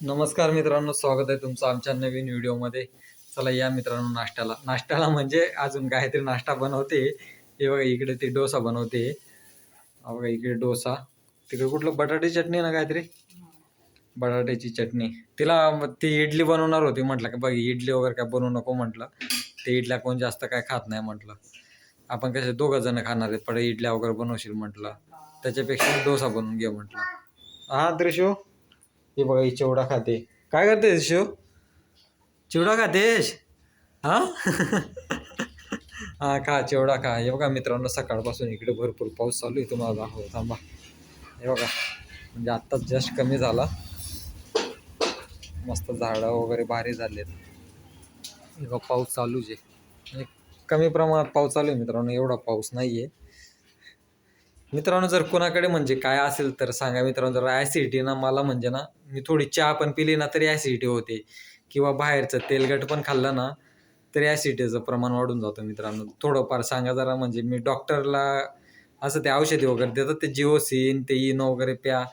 नमस्कार मित्रांनो स्वागत आहे तुमचं आमच्या नवीन व्हिडिओमध्ये. चला या मित्रांनो नाश्त्याला. नाश्त्याला म्हणजे अजून काहीतरी नाश्ता बनवते. हे बघा इकडे ते डोसा बनवते. बघा इकडे डोसा. तिकडे कुठलं? बटाटे चटणी ना काहीतरी? बटाट्याची चटणी. तिला ती इडली बनवणार होती म्हटलं की बघ इडली वगैरे काय बनवू नको म्हटलं. ते इडल्या कोण जास्त काय खात नाही म्हटलं. आपण कसे दोघं जण खाणार आहेत पण इडल्या वगैरे बनवशील म्हटलं. त्याच्यापेक्षा डोसा बनवून घे म्हटलं. हा त्रिशू? हे बघा ही चिवडा खाते. काय करतेस शिव? चिवडा खातेस? हा? हा खा चिवडा खा. हे बघा मित्रांनो सकाळपासून इकडे भरपूर पाऊस चालू आहे. तुम्हाला दाखव थांबा. हे बघा म्हणजे आत्ताच जस्ट कमी झाला. मस्त झाडं वगैरे भारी झालेत. हे बघा पाऊस चालूच आहे. कमी प्रमाणात पाऊस चालू आहे मित्रांनो. एवढा पाऊस नाही आहे मित्रांनो जर कोणाकडे म्हणजे काय असेल तर सांगा मित्रांनो जर ॲसिडिटी ना मला म्हणजे ना मी थोडी चहा पण पिली ना तरी ॲसिडिटी होते. किंवा बाहेरचं तेलकट पण खाल्लं ना तरी ॲसिडिटीचं प्रमाण वाढून जातं मित्रांनो. थोडंफार सांगा जरा म्हणजे मी डॉक्टरला असं ते औषधी वगैरे देतात ते जिओसिन ते इनो वगैरे प्या.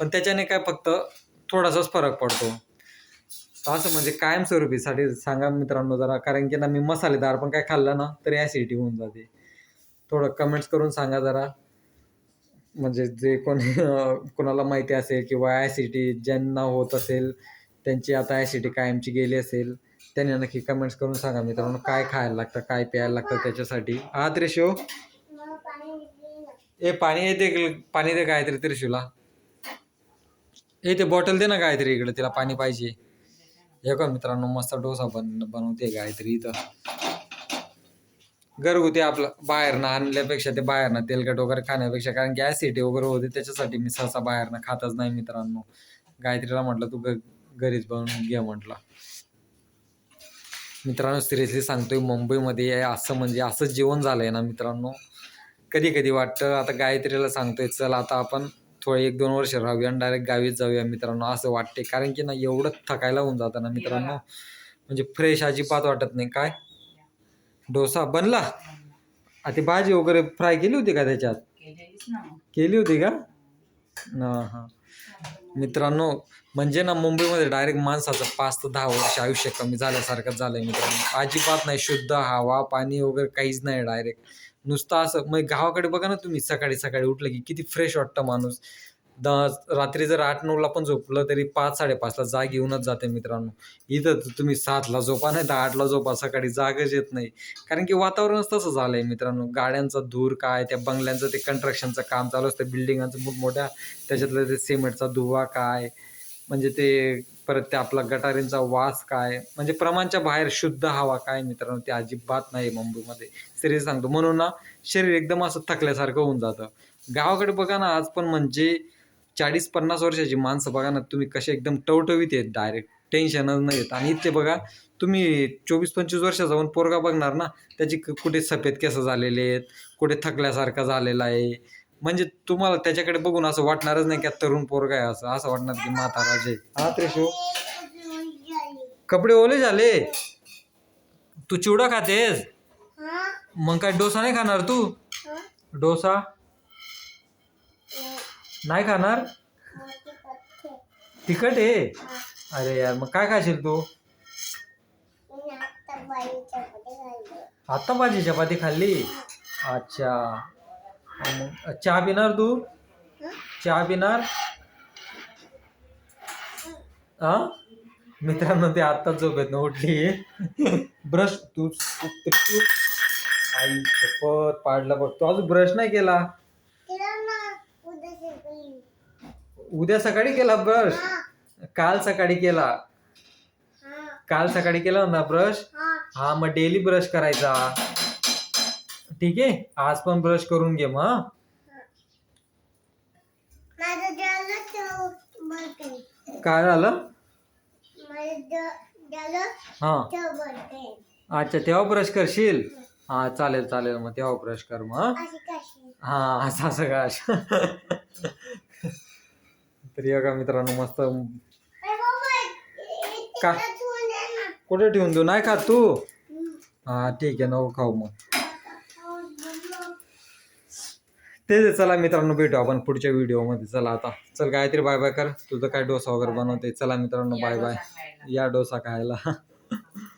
पण त्याच्याने काय फक्त थोडासाच फरक पडतो. असं म्हणजे कायमस्वरूपीसाठी सांगा मित्रांनो जरा कारण की ना मी मसालेदार पण काय खाल्लं ना तरी ॲसिडिटी होऊन जाते. थोडं कमेंट्स करून सांगा जरा. म्हणजे जे कोणी कोणाला माहिती असेल किंवा ॲसिडिटी ज्यांना होत असेल त्यांची आता ॲसिडिटी कायमची गेली असेल त्यांनी नक्की कमेंट्स करून सांगा. मित्रांनो काय खायला लागतं काय प्यायला लागतं त्याच्यासाठी? हा त्रिशू? ए पाणी येते पाणी दे काहीतरी त्रिशूला. ए ते बॉटल दे ना काहीतरी इकडे तिला पाणी पाहिजे. हे का मित्रांनो मस्त डोसा बन बनवते काहीतरी इथं. घरगुती आपलं बाहेरनं आणल्यापेक्षा ते बाहेरनं तेलकट वगैरे खाण्यापेक्षा कारण की ॲसिडिटी वगैरे होते त्याच्यासाठी मी सहसा बाहेरनं खातच नाही मित्रांनो. गायत्रीला म्हटलं तू घरीच बनवून घे म्हटलं. मित्रांनो सिरियसली सांगतोय मुंबईमध्ये असं म्हणजे असं जेवण झालं आहे ना मित्रांनो. कधी कधी वाटतं आता गायत्रीला सांगतोय चल आता आपण थोडं एक दोन वर्ष राहूया आणि डायरेक्ट गावीच जाऊया मित्रांनो असं वाटते कारण की ना एवढं थकायला होऊन जातं ना मित्रांनो. म्हणजे फ्रेश अजिबात वाटत नाही. काय? डोसा बनला? आ ती भाजी वगैरे फ्राय केली होती का त्याच्यात? केलेलीच ना केली होती का? ना हां. मित्रांनो म्हणजे ना मुंबईमध्ये डायरेक्ट माणसाचं पाच ते दहा वर्ष आयुष्य कमी झाल्यासारखं झालंय मित्रांनो. अजिबात नाही शुद्ध हवा पाणी वगैरे काहीच नाही डायरेक्ट नुसतं असं मग गावाकडे बघा ना तुम्ही सकाळी सकाळी उठलं की किती फ्रेश वाटतं माणूस. द रात्री जर आठ नऊला पण झोपलं तरी पाच साडेपाचला जाग येऊनच जाते मित्रांनो. इथं तर तुम्ही सातला झोपा नाही तर आठला झोपा सकाळी जागच येत नाही. कारण की वातावरणच तसं झालंय मित्रांनो. गाड्यांचा धूर काय त्या बंगल्यांचं ते कंस्ट्रक्शनचं काम चालू असतं बिल्डिंगांचं मोठमोठ्या त्याच्यातलं ते सिमेंटचा धुवा काय म्हणजे ते परत ते आपला गटारींचा वास काय म्हणजे प्रमाणच्या बाहेर शुद्ध हवा काय मित्रांनो ते अजिबात नाही मुंबईमध्ये. सिरियस सांगतो. म्हणून ना शरीर एकदम असं थकल्यासारखं होऊन जातं. गावाकडे बघा ना आज पण म्हणजे चाळीस पन्नास वर्षाची माणसं बघा ना तुम्ही कसे एकदम टवटवीत आहेत डायरेक्ट टेन्शनच नाही येत आणि इथले बघा तुम्ही चोवीस पंचवीस वर्षाचा जाऊन पोरगा बघणार ना त्याची कुठे सफेद केस झालेले आहेत कुठे थकल्यासारखा झालेला आहे. म्हणजे तुम्हाला त्याच्याकडे बघून असं वाटणारच नाही की तरुण पोरगा आहे असं असं वाटणार की म्हाताराज आहे. हा त्रिशू? कपडे ओले झाले? तू चिवडा खातेस? मग काय डोसा नाही खाणार तू? डोसा? नाही खाणार? तिखट आहे? अरे यार मग काय खाशील तू? आत्ता भाजी चपाती खाल्ली. अच्छा. मग चहा पिणार तू? चहा पिणार? हा? मित्रांनो ते आत्ताच झोपेत ना उठली. ब्रश तू- आई शपथ पाडला बघ. तू अजून ब्रश नाही केला? उद्या सकाळी केला ब्रश. काल सकाळी केला. काल सकाळी केला ना ब्रश? हा. मग डेली ब्रश करायचा. ठीक आहे? आज पण ब्रश करून घे मग? काय झालं? हा. अच्छा तेव्हा ब्रश करशील? हा चालेल चालेल. मग तेव्हा ब्रश कर मग हा? हा असं असं का तर बघा मित्रांनो मस्त का? कुठे ठेवून देऊ? नाही खात तू? हा ठीक आहे नको खाऊ मग. तेच आहे, चला मित्रांनो भेटू आपण पुढच्या व्हिडिओमध्ये. चला आता. चल गायत्री बाय बाय कर. तुझं काय डोसा वगैरे बनवते चला मित्रांनो बाय बाय या डोसा खायला.